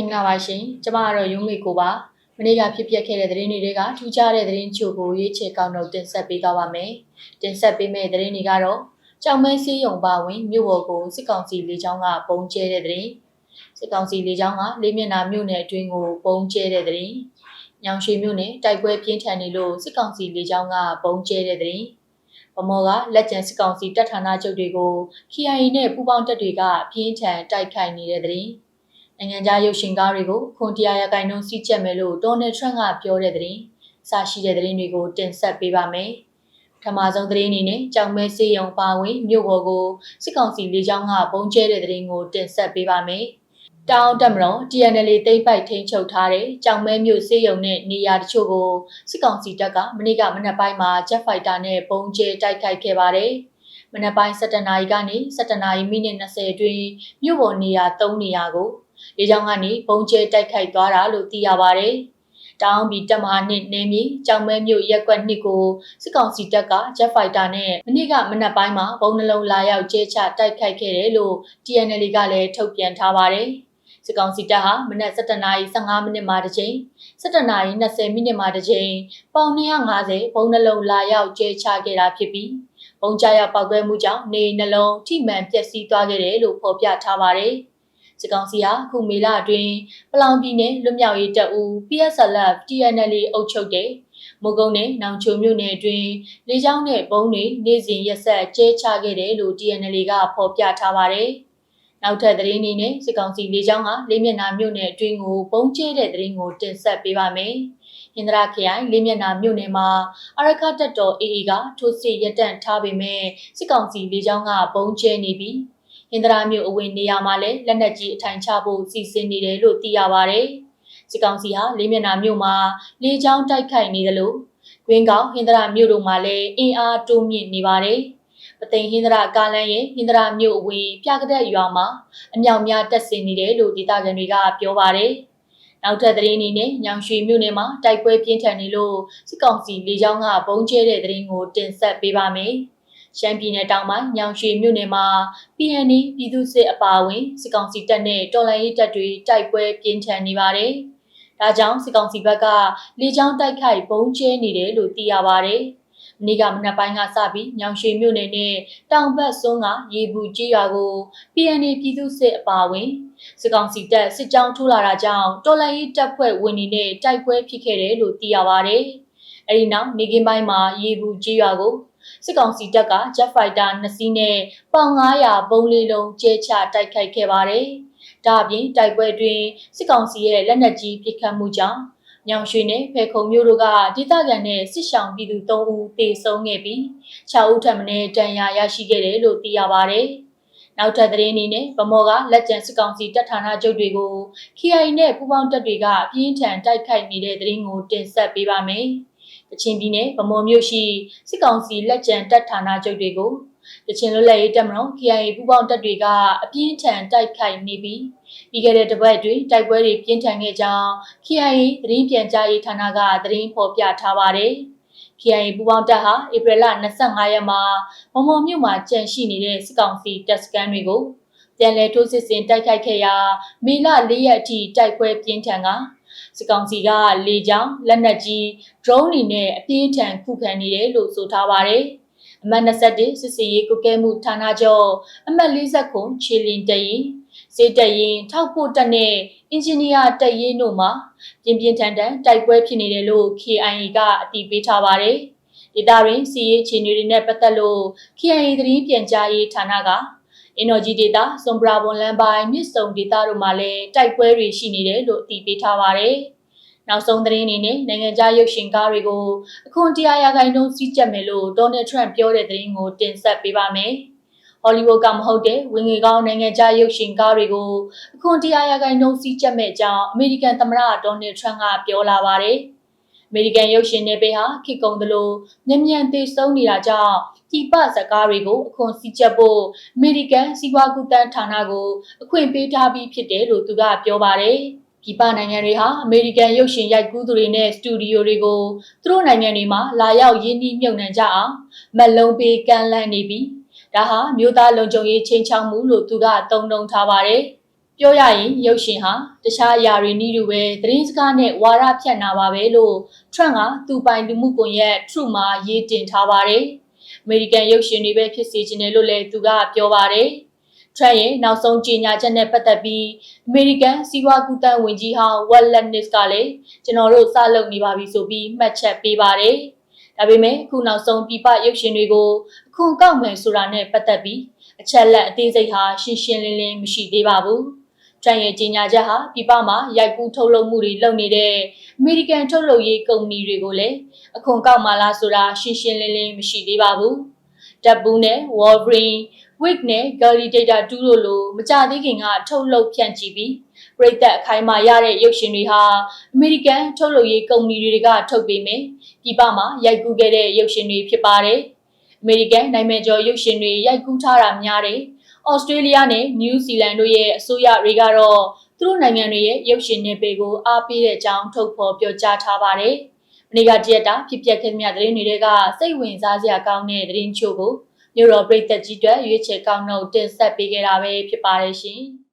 င်္ဂလာပါရှင်ကျမကတော့ရုံးမေကိုပါမနေ့ကဖြစ်ပျက်ခဲ့တဲ့သတင်းတွေကထူးခြားတဲ့သတင်းချို့ကိုရွေးချယ်ကောက်နှုတ်တင်ဆက်ပေးသွားပါမယ်တင်ဆက်ပေးမယ့်သတင်းတွေကတော့ကြောင်မဲစည်းရုံပါဝင်မြို့ပေါ်ကိုစစ်ကောင်စီလေကြောင်းကပုံကျဲတဲ့သတင်းစစ်ကောင်စီလေကြောင်းကလေးမျက်နှာမြို့နယ်အတွင်းကိုပုံကျဲတဲ့သတင်းညောင်ရွှေမြို့နယ်တိုက်ပွဲပြင်းထန်နေလို့စစ်ကောင်စီလေကြောင်းကပုံကျဲတဲ့သတင်းဗမော်ကလက်ကျန်စစ်ကောင်စီတပ်ဌာနချုပ်တွေကို KIA နဲ့ပူးပေါင်းတပ်တွေကပြင်းထန်တိုက်ခိုက်နေတဲ့သတင်း နိုင်ငံခြားရုပ်ရှင်ကားတွေကိုခွန်တရားရဂိုင်နှုန်းစီးချက်မယ်လို့ဒေါ်နယ်ထရန့်ကပြောတဲ့သတင်းစရှိတဲ့သတင်းတွေကိုတင်ဆက်ပေးပါမယ်ပထမဆုံးသတင်းအနေနဲ့ကြောင်မဲစေးရုံပါဝင်မြို့ပေါ်ကိုစစ်ကောင်စီလေကြောင်းကပုံကျဲတဲ့သတင်းကိုတင်ဆက်ပေးပါမယ်တောင်တက်မတော် TNL တိမ့်ပိုက်ထိန်ချုပ်ထားတဲ့ကြောင်မဲမြို့စေးရုံနဲ့နေရာတချို့ကိုစစ်ကောင်စီတပ်ကမနေ့ကမနက်ပိုင်းမှာ Jet Fighter နဲ့ပုံကျဲတိုက်ခိုက်ခဲ့ပါတယ်။မနက်ပိုင်း7:00နာရီကနေ7:00နာရီမိနစ်20အတွင်းမြို့ပေါ်နေရာ3နေရာကို လေကြောင်းကနေပုံကျဲတိုက်ခိုက်သွားတာလို့သိရပါတယ်။တောင်ပြည်တပ်မဟာနှစ်နေမြေကြောင်မဲမြို့ရက်ကွက်နှစ်ကိုစစ်ကောင်စီတပ်က Jet Fighter နဲ့မနေ့ကမနက်ပိုင်းမှာဘုံနှလုံးလာရောက်ကျဲချတိုက်ခိုက်ခဲ့တယ်လို့ TNL ကလည်းထုတ်ပြန်ထားပါတယ်။စစ်ကောင်စီတပ်ဟာမနက်7:15မိနစ်မှာတစ်ချိန်7:20မိနစ်မှာတစ်ချိန်ပေါင်250ဘုံနှလုံးလာရောက်ကျဲချခဲ့တာဖြစ်ပြီးဘုံကြရောက်ပောက်ကွဲမှုကြောင့်နေနှလုံးထိမှန်ပျက်စီးသွားခဲ့တယ်လို့ဖော်ပြထားပါတယ်။ စစ်ကောင်စီဟာခုမေလအတွင်းပလောင်ပြည်နယ်လွတ်မြောက်ရေးတပ်ဦး PSLF TNL အုပ်ချုပ်တဲ့မုံကုန်းနဲ့နောင်ချိုမြို့နယ်အတွင်းလေကြောင်းနဲ့ပုံးတွေနေ့စဉ်ရက်ဆက်ကျဲချခဲ့တယ်လို့ TNL ကဖော်ပြထားပါတယ်။နောက်ထပ်သတင်းအနေနဲ့စစ်ကောင်စီလေကြောင်းကလေးမျက်နှာမြို့နယ်အတွင်းကိုပုံကျဲတဲ့သတင်းကိုတင်ဆက်ပေးပါမယ်။ဟင်္ဒရာခရိုင်လေးမျက်နှာမြို့နယ်မှာအရခတက်တော် AA ကထိုးစစ်ရပ်တန့်ထားပေမဲ့စစ်ကောင်စီလေကြောင်းကပုံကျဲနေပြီး ဟင်္ဒရာမြို့အဝင်နေရာမှာလည်းလက်နက်ကြီးအထိုင်ချဖို့စီစဉ်နေတယ်လို့သိရပါဗျ။စစ်ကောင်စီဟာလေးမျက်နှာမြို့မှာလေကြောင်းတိုက်ခိုက်နေတယ်လို့ကွင်းကောင်ဟင်္ဒရာမြို့တို့မှာလည်းအင်အားတိုးမြင့်နေပါတယ်။ပသိမ်ဟင်္ဒရာကားလမ်းရဲ့ဟင်္ဒရာမြို့အဝင်ပြကတဲ့ရွာမှာအမြောက်များတက်ဆင်နေတယ်လို့ဒေသခံတွေကပြောပါတယ်။နောက်ထပ်သတင်းအနေနဲ့ညောင်ရွှေမြို့နယ်မှာတိုက်ပွဲပြင်းထန်နေလို့စစ်ကောင်စီလေကြောင်းကပုံကျဲတဲ့သတင်းကိုတင်ဆက်ပေးပါမယ်။ ရှမ်းပြည်နယ်တောင်ပိုင်းညောင်ရွှေမြို့နယ်မှာ PND ပြည်သူ့စစ်အပါအဝင်စစ်ကောင်စီတပ်နဲ့တော်လှန်ရေးတပ်တွေတိုက်ပွဲပြင်းထန်နေပါတယ်။ဒါကြောင့်စစ်ကောင်စီဘက်ကလေကြောင်းတိုက်ခိုက်ပုံကျဲနေတယ်လို့သိရပါတယ်။မနေ့ကမနက်ပိုင်းကစပြီးညောင်ရွှေမြို့နယ်နဲ့တောင်ဘက်စွန်းကရေဘူးကြေးရွာကို PND ပြည်သူ့စစ်အပါအဝင်စစ်ကောင်စီတပ်စစ်ကြောင်းထိုးလာတာကြောင့်တော်လှန်ရေးတပ်ဖွဲ့ဝင်တွေနဲ့တိုက်ပွဲဖြစ်ခဲ့တယ်လို့သိရပါတယ်။အဲဒီနောက်နေကင်းပိုင်းမှာရေဘူးကြေးရွာကို စစ်ကောင်စီတပ်က Jet Fighter 2စီးနဲ့ပေါင်900ဘုံလေးလုံးကျဲချတိုက်ခိုက်ခဲ့ပါတယ်။ဒါအပြင်တိုက်ပွဲတွင်စစ်ကောင်စီရဲ့လက်နက်ကြီးပစ်ခတ်မှုကြောင့်ညောင်ရွှေနဲ့ဖေခုံမျိုးတို့ကဒေသခံနဲ့စစ်ဆောင်ပြည်သူ3ဦးသေဆုံးခဲ့ပြီး6ဦးထပ်မံတန်ရာရရှိခဲ့တယ်လို့သိရပါတယ်။နောက်ထပ်သတင်းအနေနဲ့ဗမော်ကလက်ကျန်စစ်ကောင်စီတပ်ဌာနချုပ်တွေကို KI နဲ့ပူးပေါင်းတပ်တွေကပြင်းထန်တိုက်ခိုက်နေတဲ့သတင်းကိုတင်ဆက်ပေးပါမယ်။ ကချင်ပြည်နယ်ဗမော်မြို့ရှိစစ်ကောင်စီလက်ကျန်တပ်ဌာနချုပ်တွေကိုကချင်လွတ်လပ်ရေးတပ်မတော် KIA ပူးပေါင်းတပ်တွေကအပြင်းထန်တိုက်ခိုက်နေပြီးပြီးခဲ့တဲ့တပတ်အတွင်းတိုက်ပွဲတွေပြင်းထန်ခဲ့ကြောင်း KIA သတင်းပြန်ကြားရေးဌာနကသတင်းဖော်ပြထားပါတယ်။ KIA ပူးပေါင်းတပ်ဟာဧပြီလ25ရက်မှာဗမော်မြို့မှာကြန့်ရှိနေတဲ့စစ်ကောင်စီတပ်စခန်းတွေကိုပြန်လည်ထိုးစစ်ဆင်တိုက်ခိုက်ခဲ့ရာမေလ၄ရက်အထိတိုက်ပွဲပြင်းထန်က စစ်ကောင်စီကလေကြောင်းလက်နက်ကြီး drone တွေနဲ့အပြင်းထန်ခုခံနေတယ်လို့ဆိုထားပါတယ်။အမှတ်21စစ်စီရေးကုကဲမှုဌာနချုပ်အမှတ်40ခုချီလင်တရင်စေတရင်ထောက်ဖို့တက်နဲ့အင်ဂျင်နီယာတက်ရင်တို့မှာပြင်းပြင်းထန်ထန်တိုက်ပွဲဖြစ်နေတယ်လို့ KIA ကအတည်ပြုထားပါတယ်။ဒေတာရင်းစီရေးခြေနေတွေနဲ့ပတ်သက်လို့ KIA သတင်းပြန်ကြားရေးဌာနက အင်နော်ဂျီဒေတာစွန်ဘရာဘွန်လန်ပိုင်းမြစ်စုံဒေတာတို့မှာလည်းတိုက်ပွဲတွေရှိနေတယ်လို့အတည်ပြုထားပါတယ်။နောက်ဆုံးသတင်းအနေနဲ့နိုင်ငံခြားရုပ်ရှင်ကားတွေကိုအခွန်တရားရာခိုင်နှုန်းစီးကျက်မယ်လို့ဒေါ်နယ်ထရန့်ပြောတဲ့သတင်းကိုတင်ဆက်ပေးပါမယ်။ဟောလီဝုဒ်ကမဟုတ်တဲ့ဝင်ငွေကောင်းနိုင်ငံခြားရုပ်ရှင်ကားတွေကိုအခွန်တရားရာခိုင်နှုန်းစီးကျက်မဲ့ကြောင်းအမေရိကန်သမ္မတဒေါ်နယ်ထရန့်ကပြောလာပါတယ်။ အမေရိကန်ရုပ်ရှင်နယ်ပယ်ဟာခေကုံသလိုညံ့ညံ့သေးဆုံးနေတာကြောင့်ပြည်ပဇကားတွေကိုအခွန်စည်းချက်ဖို့အမေရိကန်စီးပွားကူးတန်းဌာနကိုအခွင့်ပေးထားပြီးဖြစ်တယ်လို့သူကပြောပါတယ်။ပြည်ပနိုင်ငံတွေဟာအမေရိကန်ရုပ်ရှင်ရိုက်ကူးသူတွေနဲ့စတူဒီယိုတွေကိုသူတို့နိုင်ငံတွေမှာလာရောက်ရင်းနှီးမြှုပ်နှံကြအောင်မက်လုံးပေးကန့်လန့်နေပြီးဒါဟာမြို့သားလုံခြုံရေးချင်းချောင်းမှုလို့သူကတုံ့တုံထားပါတယ်။ ပြောရရင်ရုပ်ရှင်ဟာတခြားအရာတွေနည်းတူပဲသတင်းစကားနဲ့ဝါဒဖြန့်တာပါပဲလို့ Trump ကသူပိုင်လူမှုကွန်ရက် True မှာရေးတင်ထားပါတယ်။ American ရုပ်ရှင်တွေပဲဖြစ်စေချင်တယ်လို့လည်းသူကပြောပါတယ်။ Trump ရဲ့နောက်ဆုံးကြေညာချက်နဲ့ပတ်သက်ပြီး American စီးပွားကူးသန်းဝန်ကြီးဟောင်း Wallace ကလည်းကျွန်တော်တို့စလုပ်နေပါပြီဆိုပြီးမှတ်ချက်ပေးပါတယ်။ဒါပေမဲ့အခုနောက်ဆုံးပြပရုပ်ရှင်တွေကိုအခွန်ကောက်မယ်ဆိုတာနဲ့ပတ်သက်ပြီးအချက်လက်အသေးစိတ်ဟာရှင်းရှင်းလင်းလင်းမရှိသေးပါဘူး။ ။ထရန်ရဲ့ကြေညာချက်ဟာပြည်ပမှာရိုက်ကူးထုတ်လုပ်မှုတွေလုပ်နေတဲ့အမေရိကန်ထုတ်လုပ်ရေးကုမ္ပဏီတွေကိုလည်းအခွန်ကောက်မှလားဆိုတာရှင်းရှင်းလင်းလင်းမရှိသေးပါဘူး။တပ်ဘူးနဲ့ Wolverine, Wig နဲ့ Gallery Data 2တို့လိုမကြသေးခင်ကထုတ်လုပ်ဖြန့်ချီပြီးပြည်သက်အခိုင်အမာရတဲ့ရုပ်ရှင်တွေဟာအမေရိကန်ထုတ်လုပ်ရေးကုမ္ပဏီတွေကထုတ်ပေးမယ်။ပြည်ပမှာရိုက်ကူးခဲ့တဲ့ရုပ်ရှင်တွေဖြစ်ပါတယ်။အမေရိကန်နိုင်ငံကျော်ရုပ်ရှင်တွေရိုက်ကူးထားတာများတယ်။ ဩစတြေးလျနဲ့နယူးဇီလန်တို့ရဲ့အစိုးရတွေကတော့သူတို့နိုင်ငံတွေရဲ့ရုပ်ရှင်နယ်ပယ်ကိုအားပေးတဲ့အကြောင်းထုတ်ဖော်ပြောကြားထားပါတယ်။မနေ့ကတရက်တာဖြစ်ပျက်ခဲ့မြသတင်းတွေကစိတ်ဝင်စားစရာကောင်းတဲ့သတင်းချို့ကိုမြို့တော်ပြည်သက်ကြီးအတွက်ရွေးချယ်ကောင်းတော့တင်ဆက်ပေးခဲ့တာပဲဖြစ်ပါတယ်ရှင်။